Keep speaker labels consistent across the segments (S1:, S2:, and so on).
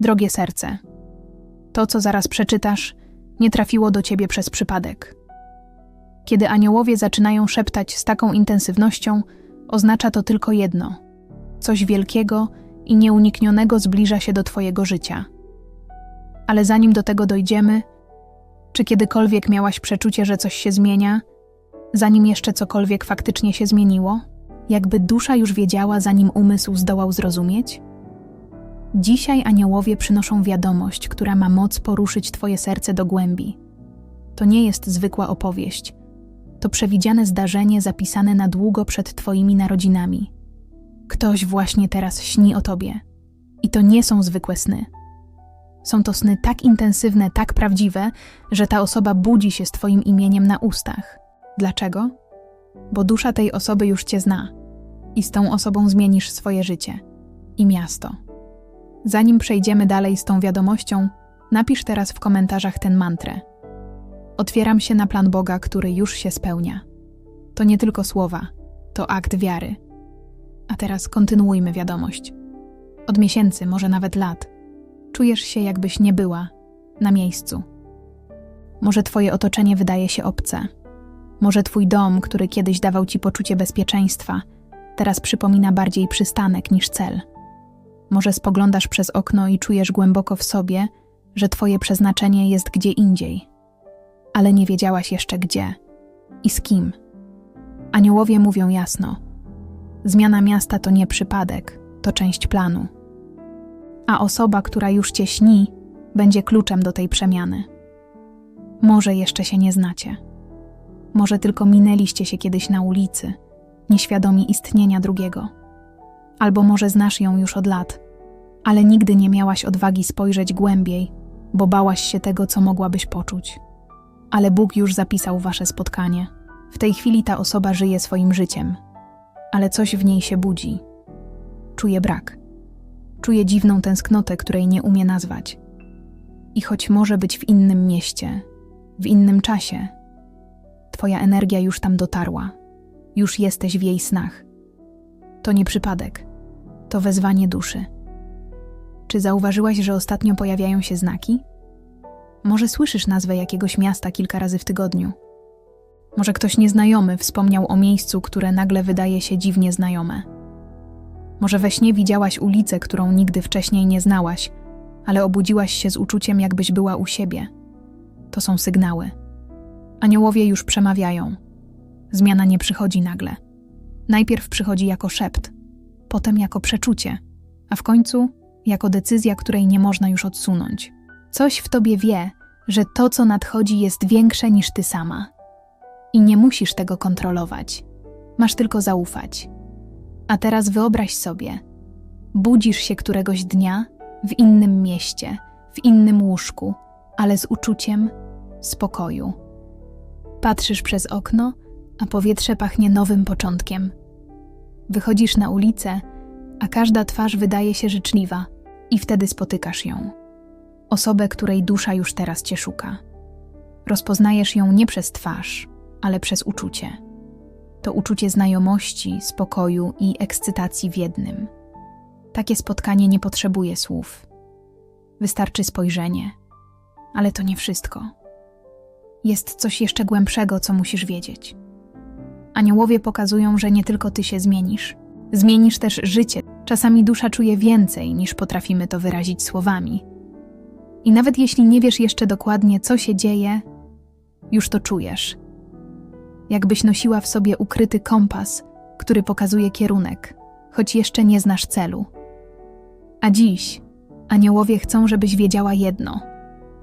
S1: Drogie serce, to, co zaraz przeczytasz, nie trafiło do ciebie przez przypadek. Kiedy aniołowie zaczynają szeptać z taką intensywnością, oznacza to tylko jedno: coś wielkiego i nieuniknionego zbliża się do twojego życia. Ale zanim do tego dojdziemy, czy kiedykolwiek miałaś przeczucie, że coś się zmienia, zanim jeszcze cokolwiek faktycznie się zmieniło? Jakby dusza już wiedziała, zanim umysł zdołał zrozumieć? Dzisiaj aniołowie przynoszą wiadomość, która ma moc poruszyć Twoje serce do głębi. To nie jest zwykła opowieść. To przewidziane zdarzenie zapisane na długo przed Twoimi narodzinami. Ktoś właśnie teraz śni o Tobie. I to nie są zwykłe sny. Są to sny tak intensywne, tak prawdziwe, że ta osoba budzi się z Twoim imieniem na ustach. Dlaczego? Bo dusza tej osoby już Cię zna i z tą osobą zmienisz swoje życie i miasto. Zanim przejdziemy dalej z tą wiadomością, napisz teraz w komentarzach ten mantrę. Otwieram się na plan Boga, który już się spełnia. To nie tylko słowa, to akt wiary. A teraz kontynuujmy wiadomość. Od miesięcy, może nawet lat, czujesz się, jakbyś nie była na miejscu. Może twoje otoczenie wydaje się obce. Może twój dom, który kiedyś dawał ci poczucie bezpieczeństwa, teraz przypomina bardziej przystanek niż cel. Może spoglądasz przez okno i czujesz głęboko w sobie, że twoje przeznaczenie jest gdzie indziej, ale nie wiedziałaś jeszcze gdzie i z kim. Aniołowie mówią jasno: zmiana miasta to nie przypadek, to część planu. A osoba, która już cię śni, będzie kluczem do tej przemiany. Może jeszcze się nie znacie. Może tylko minęliście się kiedyś na ulicy, nieświadomi istnienia drugiego albo może znasz ją już od lat, ale nigdy nie miałaś odwagi spojrzeć głębiej, bo bałaś się tego, co mogłabyś poczuć. Ale Bóg już zapisał wasze spotkanie. W tej chwili ta osoba żyje swoim życiem, ale coś w niej się budzi. Czuje brak. Czuje dziwną tęsknotę, której nie umie nazwać. I choć może być w innym mieście, w innym czasie, Twoja energia już tam dotarła, już jesteś w jej snach. To nie przypadek to wezwanie duszy. Czy zauważyłaś, że ostatnio pojawiają się znaki? Może słyszysz nazwę jakiegoś miasta kilka razy w tygodniu? Może ktoś nieznajomy wspomniał o miejscu, które nagle wydaje się dziwnie znajome? Może we śnie widziałaś ulicę, którą nigdy wcześniej nie znałaś, ale obudziłaś się z uczuciem, jakbyś była u siebie. To są sygnały. Aniołowie już przemawiają. Zmiana nie przychodzi nagle. Najpierw przychodzi jako szept, potem jako przeczucie, a w końcu jako decyzja, której nie można już odsunąć. Coś w tobie wie, że to, co nadchodzi, jest większe niż ty sama. I nie musisz tego kontrolować. Masz tylko zaufać. A teraz wyobraź sobie, budzisz się któregoś dnia w innym mieście, w innym łóżku, ale z uczuciem spokoju. Patrzysz przez okno, a powietrze pachnie nowym początkiem. Wychodzisz na ulicę, a każda twarz wydaje się życzliwa, i wtedy spotykasz ją. Osobę, której dusza już teraz cię szuka. Rozpoznajesz ją nie przez twarz, ale przez uczucie. To uczucie znajomości, spokoju i ekscytacji w jednym. Takie spotkanie nie potrzebuje słów. Wystarczy spojrzenie, ale to nie wszystko. Jest coś jeszcze głębszego, co musisz wiedzieć. Aniołowie pokazują, że nie tylko ty się zmienisz, zmienisz też życie. Czasami dusza czuje więcej, niż potrafimy to wyrazić słowami. I nawet jeśli nie wiesz jeszcze dokładnie, co się dzieje, już to czujesz. Jakbyś nosiła w sobie ukryty kompas, który pokazuje kierunek, choć jeszcze nie znasz celu. A dziś aniołowie chcą, żebyś wiedziała jedno: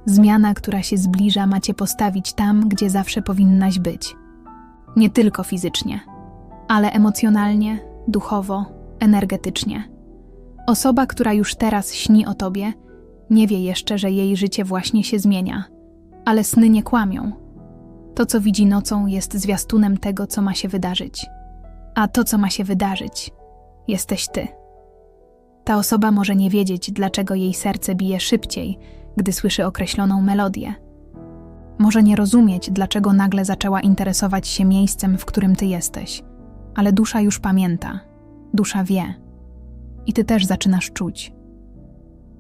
S1: zmiana, która się zbliża, macie postawić tam, gdzie zawsze powinnaś być nie tylko fizycznie, ale emocjonalnie, duchowo, energetycznie. Osoba, która już teraz śni o tobie, nie wie jeszcze, że jej życie właśnie się zmienia, ale sny nie kłamią. To, co widzi nocą, jest zwiastunem tego, co ma się wydarzyć. A to, co ma się wydarzyć, jesteś ty. Ta osoba może nie wiedzieć, dlaczego jej serce bije szybciej, gdy słyszy określoną melodię może nie rozumieć, dlaczego nagle zaczęła interesować się miejscem, w którym ty jesteś, ale dusza już pamięta, dusza wie. I ty też zaczynasz czuć.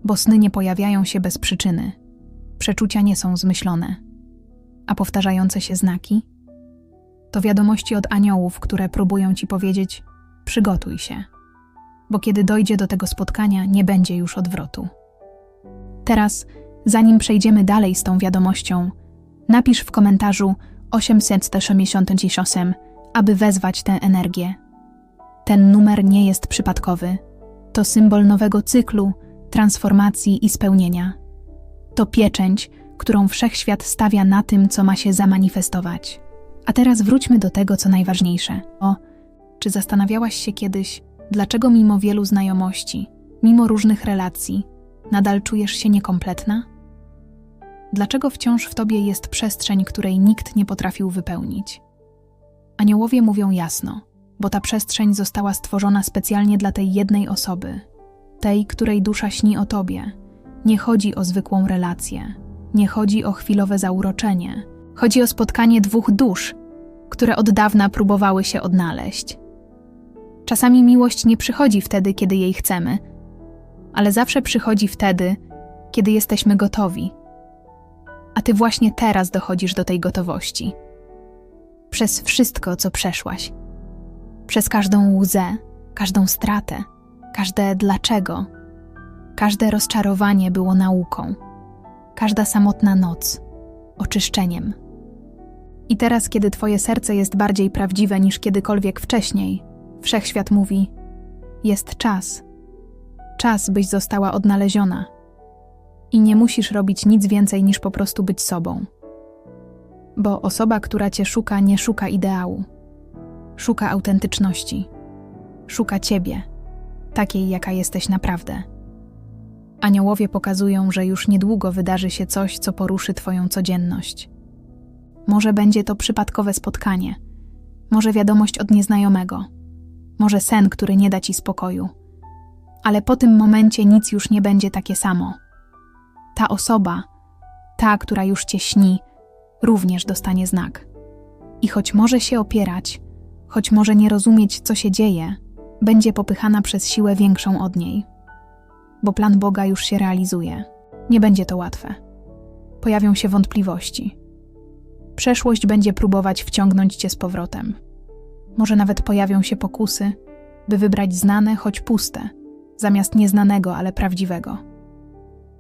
S1: bo sny nie pojawiają się bez przyczyny, przeczucia nie są zmyślone, a powtarzające się znaki to wiadomości od aniołów, które próbują ci powiedzieć: przygotuj się, bo kiedy dojdzie do tego spotkania, nie będzie już odwrotu. Teraz, zanim przejdziemy dalej z tą wiadomością, napisz w komentarzu 868, aby wezwać tę energię. Ten numer nie jest przypadkowy. To symbol nowego cyklu, transformacji i spełnienia. To pieczęć, którą wszechświat stawia na tym, co ma się zamanifestować. A teraz wróćmy do tego, co najważniejsze. O, czy zastanawiałaś się kiedyś, dlaczego mimo wielu znajomości, mimo różnych relacji, nadal czujesz się niekompletna? Dlaczego wciąż w tobie jest przestrzeń, której nikt nie potrafił wypełnić? Aniołowie mówią jasno, bo ta przestrzeń została stworzona specjalnie dla tej jednej osoby, tej, której dusza śni o tobie. Nie chodzi o zwykłą relację, nie chodzi o chwilowe zauroczenie. Chodzi o spotkanie dwóch dusz, które od dawna próbowały się odnaleźć. Czasami miłość nie przychodzi wtedy, kiedy jej chcemy, ale zawsze przychodzi wtedy, kiedy jesteśmy gotowi. A ty właśnie teraz dochodzisz do tej gotowości. Przez wszystko, co przeszłaś. Przez każdą łzę, każdą stratę, każde dlaczego. Każde rozczarowanie było nauką. Każda samotna noc oczyszczeniem. I teraz, kiedy Twoje serce jest bardziej prawdziwe niż kiedykolwiek wcześniej, wszechświat mówi: Jest czas. Czas, byś została odnaleziona. I nie musisz robić nic więcej niż po prostu być sobą. Bo osoba, która Cię szuka, nie szuka ideału. Szuka autentyczności. Szuka Ciebie, takiej, jaka jesteś naprawdę. Aniołowie pokazują, że już niedługo wydarzy się coś, co poruszy Twoją codzienność. Może będzie to przypadkowe spotkanie, może wiadomość od nieznajomego, może sen, który nie da Ci spokoju. Ale po tym momencie nic już nie będzie takie samo. Ta osoba, ta, która już Cię śni, również dostanie znak. I choć może się opierać, choć może nie rozumieć, co się dzieje, będzie popychana przez siłę większą od niej bo plan Boga już się realizuje. Nie będzie to łatwe. Pojawią się wątpliwości. Przeszłość będzie próbować wciągnąć cię z powrotem. Może nawet pojawią się pokusy, by wybrać znane, choć puste, zamiast nieznanego, ale prawdziwego.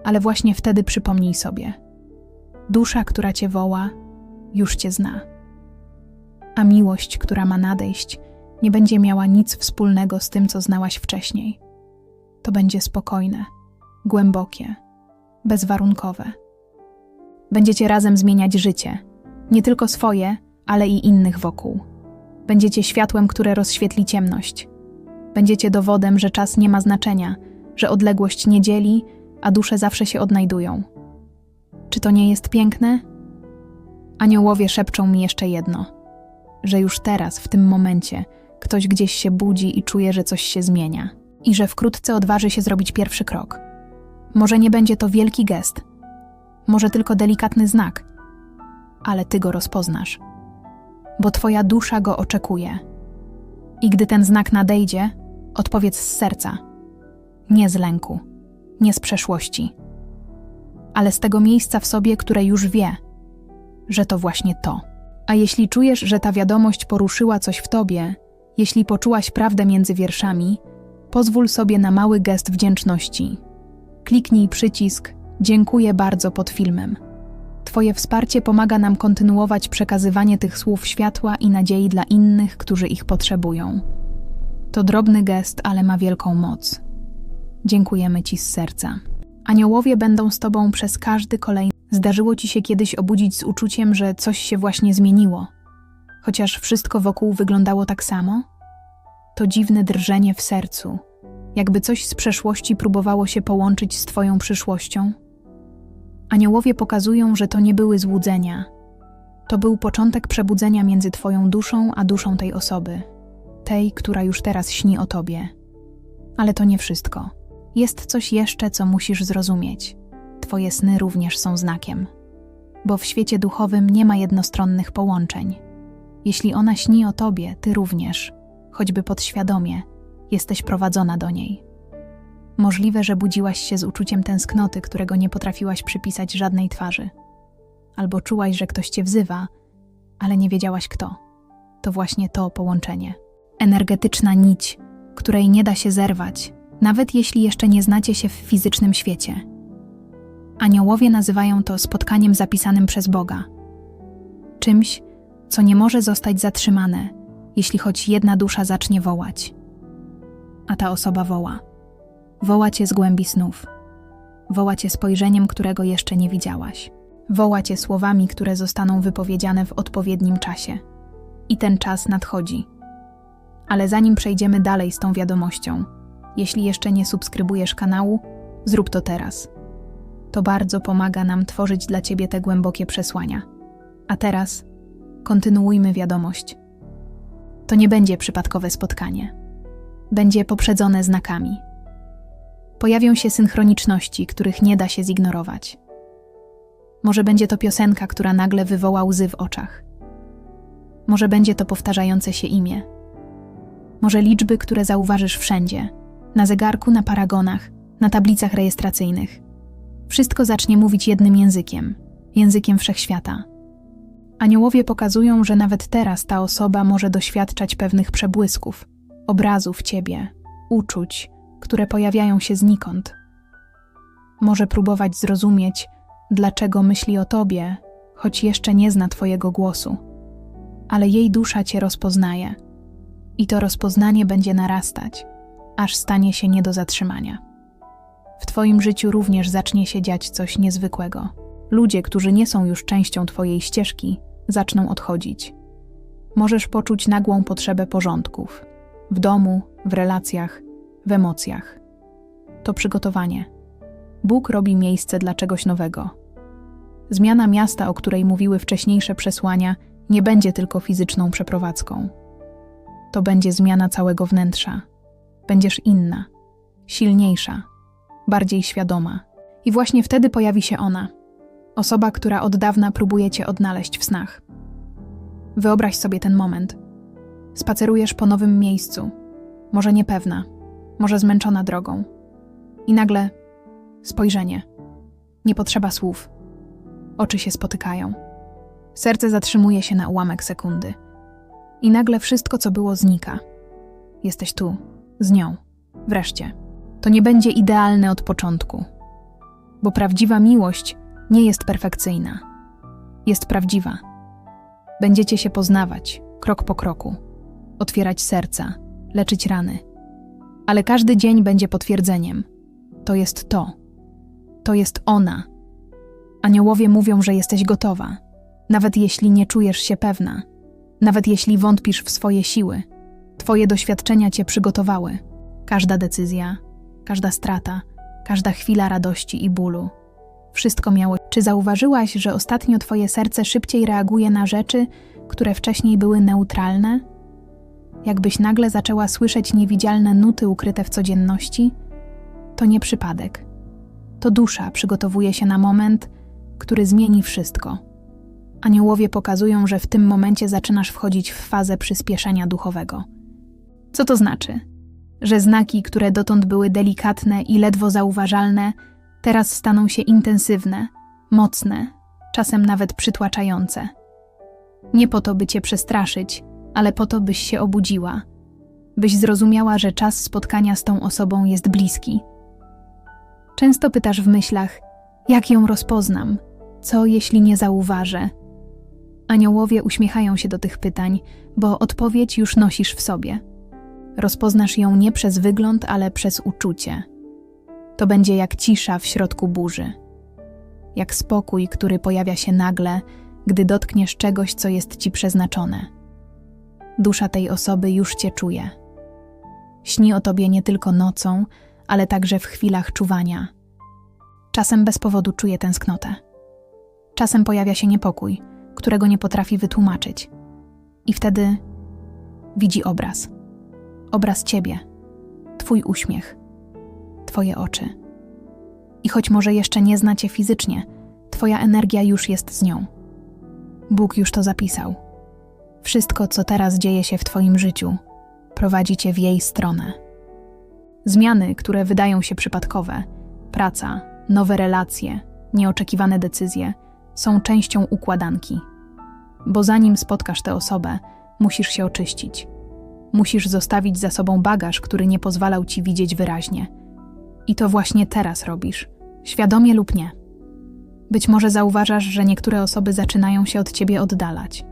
S1: Ale właśnie wtedy przypomnij sobie: dusza, która cię woła, już cię zna. A miłość, która ma nadejść, nie będzie miała nic wspólnego z tym, co znałaś wcześniej to będzie spokojne, głębokie, bezwarunkowe. Będziecie razem zmieniać życie, nie tylko swoje, ale i innych wokół. Będziecie światłem, które rozświetli ciemność. Będziecie dowodem, że czas nie ma znaczenia, że odległość nie dzieli, a dusze zawsze się odnajdują. Czy to nie jest piękne? Aniołowie szepczą mi jeszcze jedno: że już teraz, w tym momencie, ktoś gdzieś się budzi i czuje, że coś się zmienia i że wkrótce odważy się zrobić pierwszy krok. Może nie będzie to wielki gest, może tylko delikatny znak, ale ty go rozpoznasz, bo twoja dusza go oczekuje. I gdy ten znak nadejdzie, odpowiedz z serca, nie z lęku, nie z przeszłości, ale z tego miejsca w sobie, które już wie, że to właśnie to. A jeśli czujesz, że ta wiadomość poruszyła coś w tobie, jeśli poczułaś prawdę między wierszami, pozwól sobie na mały gest wdzięczności. Kliknij przycisk Dziękuję bardzo pod filmem. Twoje wsparcie pomaga nam kontynuować przekazywanie tych słów światła i nadziei dla innych, którzy ich potrzebują. To drobny gest, ale ma wielką moc. Dziękujemy Ci z serca. Aniołowie będą z Tobą przez każdy kolejny. Zdarzyło Ci się kiedyś obudzić z uczuciem, że coś się właśnie zmieniło, chociaż wszystko wokół wyglądało tak samo? to dziwne drżenie w sercu, jakby coś z przeszłości próbowało się połączyć z Twoją przyszłością. Aniołowie pokazują, że to nie były złudzenia. To był początek przebudzenia między Twoją duszą a duszą tej osoby, tej, która już teraz śni o Tobie. Ale to nie wszystko. Jest coś jeszcze, co musisz zrozumieć. Twoje sny również są znakiem. Bo w świecie duchowym nie ma jednostronnych połączeń. Jeśli ona śni o Tobie, Ty również choćby podświadomie, jesteś prowadzona do niej. Możliwe, że budziłaś się z uczuciem tęsknoty, którego nie potrafiłaś przypisać żadnej twarzy. Albo czułaś, że ktoś cię wzywa, ale nie wiedziałaś kto. To właśnie to połączenie. Energetyczna nić, której nie da się zerwać, nawet jeśli jeszcze nie znacie się w fizycznym świecie. Aniołowie nazywają to spotkaniem zapisanym przez Boga. Czymś, co nie może zostać zatrzymane, jeśli choć jedna dusza zacznie wołać. A ta osoba woła. Woła cię z głębi snów. Woła cię spojrzeniem, którego jeszcze nie widziałaś. Woła cię słowami, które zostaną wypowiedziane w odpowiednim czasie. I ten czas nadchodzi. Ale zanim przejdziemy dalej z tą wiadomością, jeśli jeszcze nie subskrybujesz kanału, zrób to teraz. To bardzo pomaga nam tworzyć dla Ciebie te głębokie przesłania. A teraz kontynuujmy wiadomość. To nie będzie przypadkowe spotkanie. Będzie poprzedzone znakami. Pojawią się synchroniczności, których nie da się zignorować. Może będzie to piosenka, która nagle wywoła łzy w oczach. Może będzie to powtarzające się imię. Może liczby, które zauważysz wszędzie na zegarku, na paragonach, na tablicach rejestracyjnych. Wszystko zacznie mówić jednym językiem językiem wszechświata. Aniołowie pokazują, że nawet teraz ta osoba może doświadczać pewnych przebłysków, obrazów ciebie, uczuć, które pojawiają się znikąd. Może próbować zrozumieć, dlaczego myśli o tobie, choć jeszcze nie zna twojego głosu. Ale jej dusza cię rozpoznaje. I to rozpoznanie będzie narastać, aż stanie się nie do zatrzymania. W twoim życiu również zacznie się dziać coś niezwykłego. Ludzie, którzy nie są już częścią twojej ścieżki, zaczną odchodzić. Możesz poczuć nagłą potrzebę porządków w domu, w relacjach, w emocjach. To przygotowanie. Bóg robi miejsce dla czegoś nowego. Zmiana miasta, o której mówiły wcześniejsze przesłania, nie będzie tylko fizyczną przeprowadzką. To będzie zmiana całego wnętrza. Będziesz inna, silniejsza, bardziej świadoma. I właśnie wtedy pojawi się ona osoba, która od dawna próbuje cię odnaleźć w snach. Wyobraź sobie ten moment. Spacerujesz po nowym miejscu, może niepewna, może zmęczona drogą. I nagle spojrzenie. Nie potrzeba słów. Oczy się spotykają. Serce zatrzymuje się na ułamek sekundy. I nagle wszystko, co było, znika. Jesteś tu, z nią. Wreszcie. To nie będzie idealne od początku. Bo prawdziwa miłość nie jest perfekcyjna. Jest prawdziwa. Będziecie się poznawać, krok po kroku, otwierać serca, leczyć rany. Ale każdy dzień będzie potwierdzeniem. To jest to. To jest ona. Aniołowie mówią, że jesteś gotowa, nawet jeśli nie czujesz się pewna, nawet jeśli wątpisz w swoje siły. Twoje doświadczenia cię przygotowały. Każda decyzja, każda strata, każda chwila radości i bólu. Wszystko miało. Czy zauważyłaś, że ostatnio twoje serce szybciej reaguje na rzeczy, które wcześniej były neutralne? Jakbyś nagle zaczęła słyszeć niewidzialne nuty ukryte w codzienności? To nie przypadek. To dusza przygotowuje się na moment, który zmieni wszystko. Aniołowie pokazują, że w tym momencie zaczynasz wchodzić w fazę przyspieszenia duchowego. Co to znaczy? Że znaki, które dotąd były delikatne i ledwo zauważalne, teraz staną się intensywne, mocne, czasem nawet przytłaczające. Nie po to, by cię przestraszyć, ale po to, byś się obudziła, byś zrozumiała, że czas spotkania z tą osobą jest bliski. Często pytasz w myślach, jak ją rozpoznam, co jeśli nie zauważę. Aniołowie uśmiechają się do tych pytań, bo odpowiedź już nosisz w sobie. Rozpoznasz ją nie przez wygląd, ale przez uczucie. To będzie jak cisza w środku burzy, jak spokój, który pojawia się nagle, gdy dotkniesz czegoś, co jest ci przeznaczone. Dusza tej osoby już cię czuje. Śni o tobie nie tylko nocą, ale także w chwilach czuwania. Czasem bez powodu czuje tęsknotę. Czasem pojawia się niepokój, którego nie potrafi wytłumaczyć. I wtedy widzi obraz. Obraz ciebie, twój uśmiech, twoje oczy. I choć może jeszcze nie znacie fizycznie, twoja energia już jest z nią. Bóg już to zapisał. Wszystko, co teraz dzieje się w twoim życiu, prowadzi cię w jej stronę. Zmiany, które wydają się przypadkowe, praca, nowe relacje, nieoczekiwane decyzje, są częścią układanki. Bo zanim spotkasz tę osobę, musisz się oczyścić. Musisz zostawić za sobą bagaż, który nie pozwalał ci widzieć wyraźnie. I to właśnie teraz robisz, świadomie lub nie. Być może zauważasz, że niektóre osoby zaczynają się od ciebie oddalać.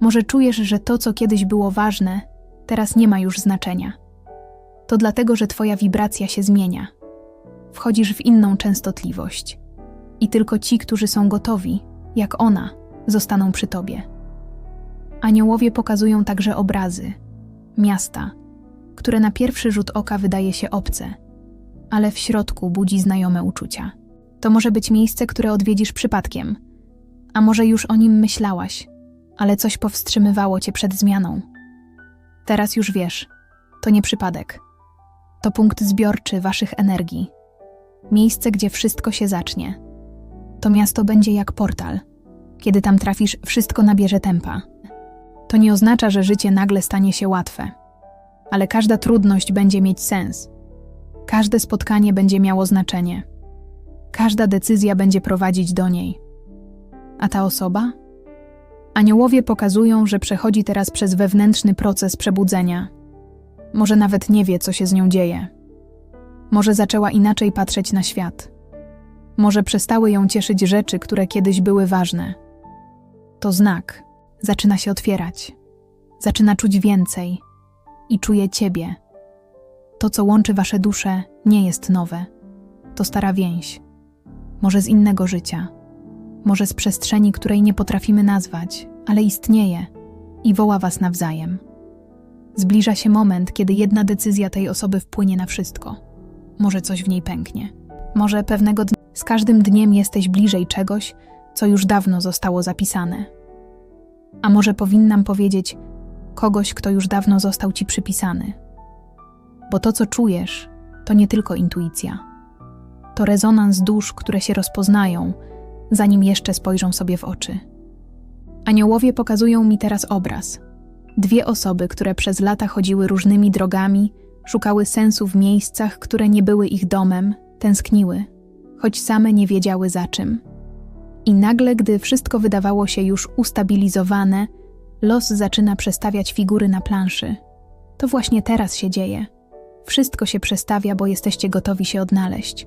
S1: Może czujesz, że to, co kiedyś było ważne, teraz nie ma już znaczenia. To dlatego, że twoja wibracja się zmienia. Wchodzisz w inną częstotliwość. I tylko ci, którzy są gotowi, jak ona, zostaną przy tobie. Aniołowie pokazują także obrazy, miasta, które na pierwszy rzut oka wydaje się obce, ale w środku budzi znajome uczucia. To może być miejsce, które odwiedzisz przypadkiem, a może już o nim myślałaś, ale coś powstrzymywało cię przed zmianą. Teraz już wiesz, to nie przypadek. To punkt zbiorczy waszych energii. Miejsce, gdzie wszystko się zacznie. To miasto będzie jak portal. Kiedy tam trafisz, wszystko nabierze tempa. To nie oznacza, że życie nagle stanie się łatwe, ale każda trudność będzie mieć sens. Każde spotkanie będzie miało znaczenie. Każda decyzja będzie prowadzić do niej. A ta osoba? Aniołowie pokazują, że przechodzi teraz przez wewnętrzny proces przebudzenia. Może nawet nie wie, co się z nią dzieje. Może zaczęła inaczej patrzeć na świat. Może przestały ją cieszyć rzeczy, które kiedyś były ważne. To znak. Zaczyna się otwierać. Zaczyna czuć więcej i czuje ciebie. To, co łączy wasze dusze, nie jest nowe. To stara więź. Może z innego życia może z przestrzeni, której nie potrafimy nazwać, ale istnieje i woła was nawzajem. Zbliża się moment, kiedy jedna decyzja tej osoby wpłynie na wszystko. Może coś w niej pęknie. Może pewnego dnia z każdym dniem jesteś bliżej czegoś, co już dawno zostało zapisane. A może powinnam powiedzieć kogoś, kto już dawno został ci przypisany. Bo to, co czujesz, to nie tylko intuicja. To rezonans dusz, które się rozpoznają, zanim jeszcze spojrzą sobie w oczy. Aniołowie pokazują mi teraz obraz. Dwie osoby, które przez lata chodziły różnymi drogami, szukały sensu w miejscach, które nie były ich domem, tęskniły, choć same nie wiedziały za czym. I nagle, gdy wszystko wydawało się już ustabilizowane, los zaczyna przestawiać figury na planszy. To właśnie teraz się dzieje. Wszystko się przestawia, bo jesteście gotowi się odnaleźć.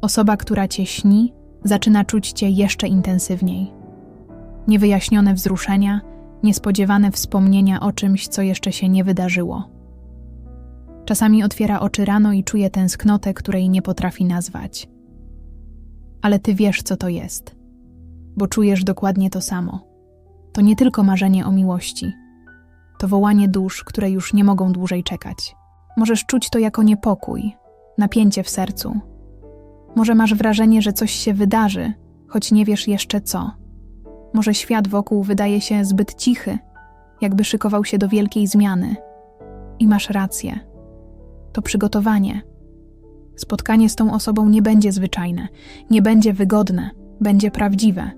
S1: Osoba, która cię śni, zaczyna czuć cię jeszcze intensywniej. Niewyjaśnione wzruszenia, niespodziewane wspomnienia o czymś, co jeszcze się nie wydarzyło. Czasami otwiera oczy rano i czuje tęsknotę, której nie potrafi nazwać. Ale ty wiesz, co to jest, bo czujesz dokładnie to samo. To nie tylko marzenie o miłości, to wołanie dusz, które już nie mogą dłużej czekać. Możesz czuć to jako niepokój, napięcie w sercu, może masz wrażenie, że coś się wydarzy, choć nie wiesz jeszcze co. Może świat wokół wydaje się zbyt cichy, jakby szykował się do wielkiej zmiany. I masz rację. To przygotowanie. Spotkanie z tą osobą nie będzie zwyczajne, nie będzie wygodne, będzie prawdziwe.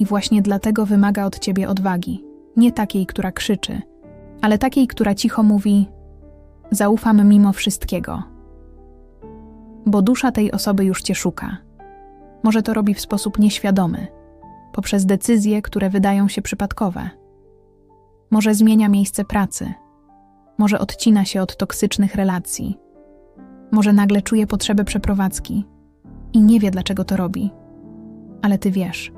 S1: I właśnie dlatego wymaga od ciebie odwagi. Nie takiej, która krzyczy, ale takiej, która cicho mówi: Zaufam mimo wszystkiego bo dusza tej osoby już cię szuka. Może to robi w sposób nieświadomy, poprzez decyzje, które wydają się przypadkowe. Może zmienia miejsce pracy, może odcina się od toksycznych relacji, może nagle czuje potrzebę przeprowadzki i nie wie, dlaczego to robi. Ale ty wiesz,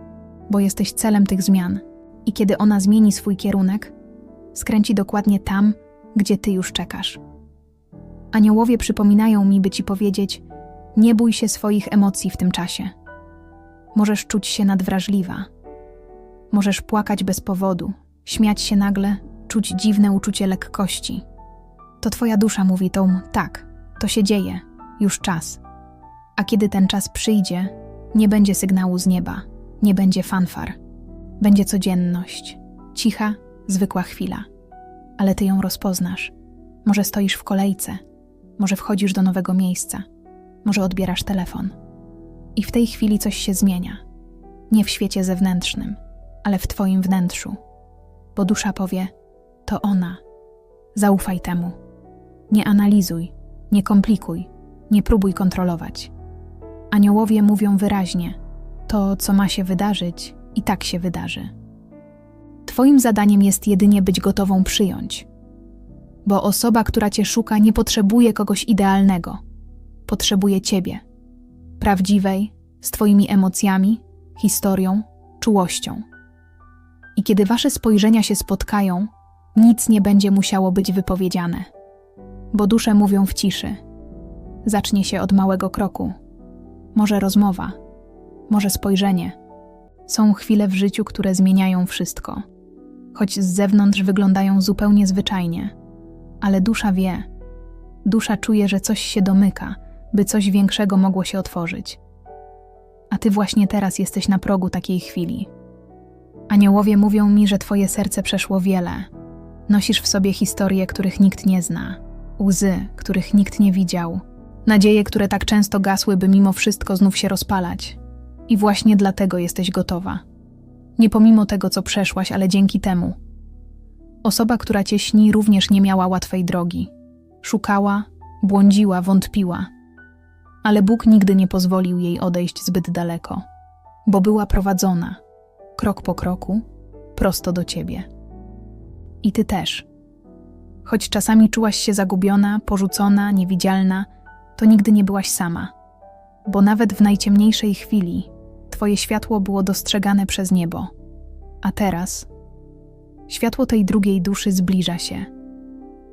S1: bo jesteś celem tych zmian, i kiedy ona zmieni swój kierunek, skręci dokładnie tam, gdzie ty już czekasz. Aniołowie przypominają mi, by ci powiedzieć: nie bój się swoich emocji w tym czasie. Możesz czuć się nadwrażliwa. Możesz płakać bez powodu, śmiać się nagle, czuć dziwne uczucie lekkości. To twoja dusza mówi tą tak, to się dzieje, już czas. A kiedy ten czas przyjdzie, nie będzie sygnału z nieba, nie będzie fanfar. Będzie codzienność, cicha, zwykła chwila. Ale ty ją rozpoznasz. Może stoisz w kolejce, może wchodzisz do nowego miejsca może odbierasz telefon. I w tej chwili coś się zmienia. Nie w świecie zewnętrznym, ale w Twoim wnętrzu. Bo dusza powie: To ona. Zaufaj temu. Nie analizuj, Nie komplikuj, nie próbuj kontrolować. Aniołowie mówią wyraźnie: to, co ma się wydarzyć, i tak się wydarzy. Twoim zadaniem jest jedynie być gotową przyjąć. Bo osoba, która cię szuka, nie potrzebuje kogoś idealnego. Potrzebuje ciebie. Prawdziwej, z twoimi emocjami, historią, czułością. I kiedy wasze spojrzenia się spotkają, nic nie będzie musiało być wypowiedziane. Bo dusze mówią w ciszy. Zacznie się od małego kroku. Może rozmowa, może spojrzenie. Są chwile w życiu, które zmieniają wszystko choć z zewnątrz wyglądają zupełnie zwyczajnie. Ale dusza wie, dusza czuje, że coś się domyka, by coś większego mogło się otworzyć. A ty właśnie teraz jesteś na progu takiej chwili. Aniołowie mówią mi, że twoje serce przeszło wiele. Nosisz w sobie historie, których nikt nie zna, łzy, których nikt nie widział, nadzieje, które tak często gasły, by mimo wszystko znów się rozpalać. I właśnie dlatego jesteś gotowa. Nie pomimo tego, co przeszłaś, ale dzięki temu. Osoba, która cię śni, również nie miała łatwej drogi. Szukała, błądziła, wątpiła. Ale Bóg nigdy nie pozwolił jej odejść zbyt daleko, bo była prowadzona, krok po kroku, prosto do ciebie. I ty też. Choć czasami czułaś się zagubiona, porzucona, niewidzialna, to nigdy nie byłaś sama, bo nawet w najciemniejszej chwili Twoje światło było dostrzegane przez niebo. A teraz światło tej drugiej duszy zbliża się.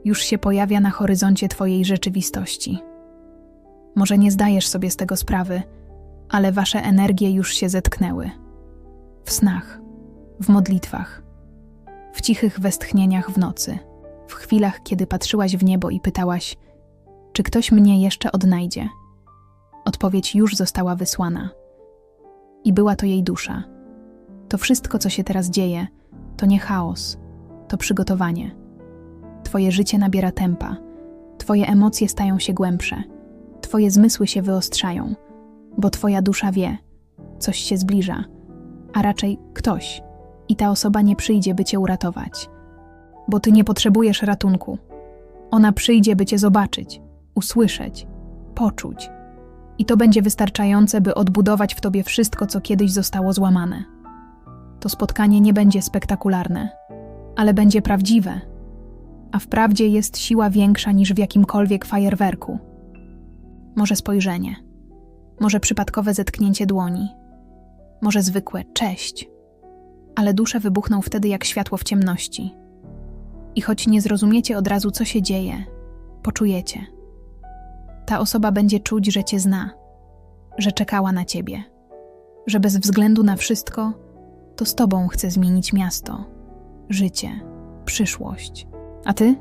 S1: Już się pojawia na horyzoncie Twojej rzeczywistości. Może nie zdajesz sobie z tego sprawy, ale Wasze energie już się zetknęły. W snach, w modlitwach, w cichych westchnieniach w nocy, w chwilach, kiedy patrzyłaś w niebo i pytałaś, czy ktoś mnie jeszcze odnajdzie. Odpowiedź już została wysłana i była to jej dusza. To wszystko, co się teraz dzieje, to nie chaos, to przygotowanie. Twoje życie nabiera tempa, Twoje emocje stają się głębsze, Twoje zmysły się wyostrzają, bo Twoja dusza wie, coś się zbliża, a raczej ktoś, i ta osoba nie przyjdzie, by Cię uratować, bo Ty nie potrzebujesz ratunku. Ona przyjdzie, by Cię zobaczyć, usłyszeć, poczuć i to będzie wystarczające, by odbudować w tobie wszystko, co kiedyś zostało złamane. To spotkanie nie będzie spektakularne, ale będzie prawdziwe, a wprawdzie jest siła większa niż w jakimkolwiek fajerwerku. Może spojrzenie, może przypadkowe zetknięcie dłoni, może zwykłe cześć, ale dusze wybuchną wtedy jak światło w ciemności. I choć nie zrozumiecie od razu, co się dzieje, poczujecie – ta osoba będzie czuć, że cię zna, że czekała na ciebie, że bez względu na wszystko, to z tobą chce zmienić miasto, życie, przyszłość. A ty?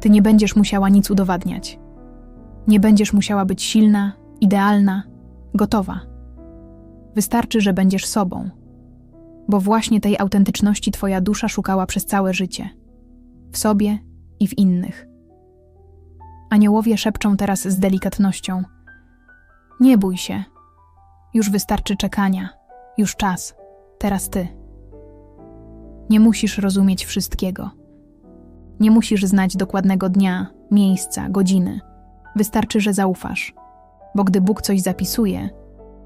S1: Ty nie będziesz musiała nic udowadniać. Nie będziesz musiała być silna, idealna, gotowa. Wystarczy, że będziesz sobą, bo właśnie tej autentyczności Twoja dusza szukała przez całe życie w sobie i w innych. Aniołowie szepczą teraz z delikatnością: Nie bój się. Już wystarczy czekania. Już czas. Teraz ty. Nie musisz rozumieć wszystkiego. Nie musisz znać dokładnego dnia, miejsca, godziny. Wystarczy, że zaufasz, bo gdy Bóg coś zapisuje,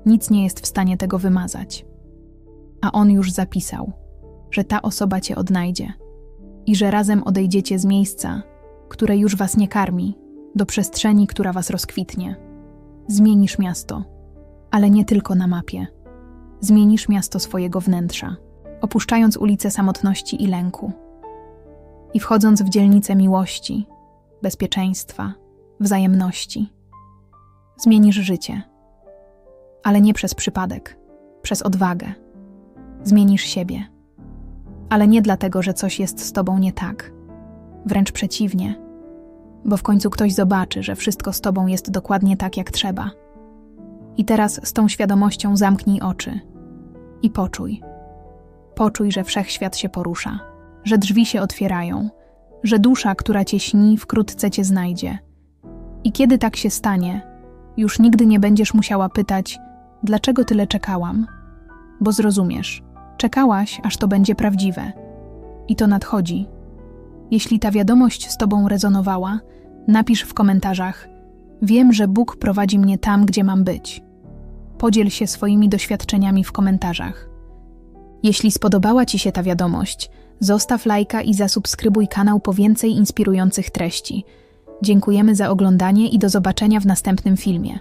S1: nic nie jest w stanie tego wymazać. A On już zapisał, że ta osoba cię odnajdzie i że razem odejdziecie z miejsca, które już was nie karmi, do przestrzeni, która was rozkwitnie. Zmienisz miasto, ale nie tylko na mapie. Zmienisz miasto swojego wnętrza, opuszczając ulice samotności i lęku. I wchodząc w dzielnicę miłości, bezpieczeństwa, wzajemności. Zmienisz życie, ale nie przez przypadek, przez odwagę. Zmienisz siebie, ale nie dlatego, że coś jest z tobą nie tak. Wręcz przeciwnie bo w końcu ktoś zobaczy, że wszystko z tobą jest dokładnie tak, jak trzeba. I teraz z tą świadomością zamknij oczy i poczuj. Poczuj, że wszechświat się porusza, że drzwi się otwierają, że dusza, która cię śni, wkrótce cię znajdzie. I kiedy tak się stanie, już nigdy nie będziesz musiała pytać, dlaczego tyle czekałam, bo zrozumiesz, czekałaś, aż to będzie prawdziwe. I to nadchodzi jeśli ta wiadomość z Tobą rezonowała, napisz w komentarzach Wiem, że Bóg prowadzi mnie tam, gdzie mam być. Podziel się swoimi doświadczeniami w komentarzach. Jeśli spodobała Ci się ta wiadomość, zostaw lajka i zasubskrybuj kanał po więcej inspirujących treści. Dziękujemy za oglądanie i do zobaczenia w następnym filmie.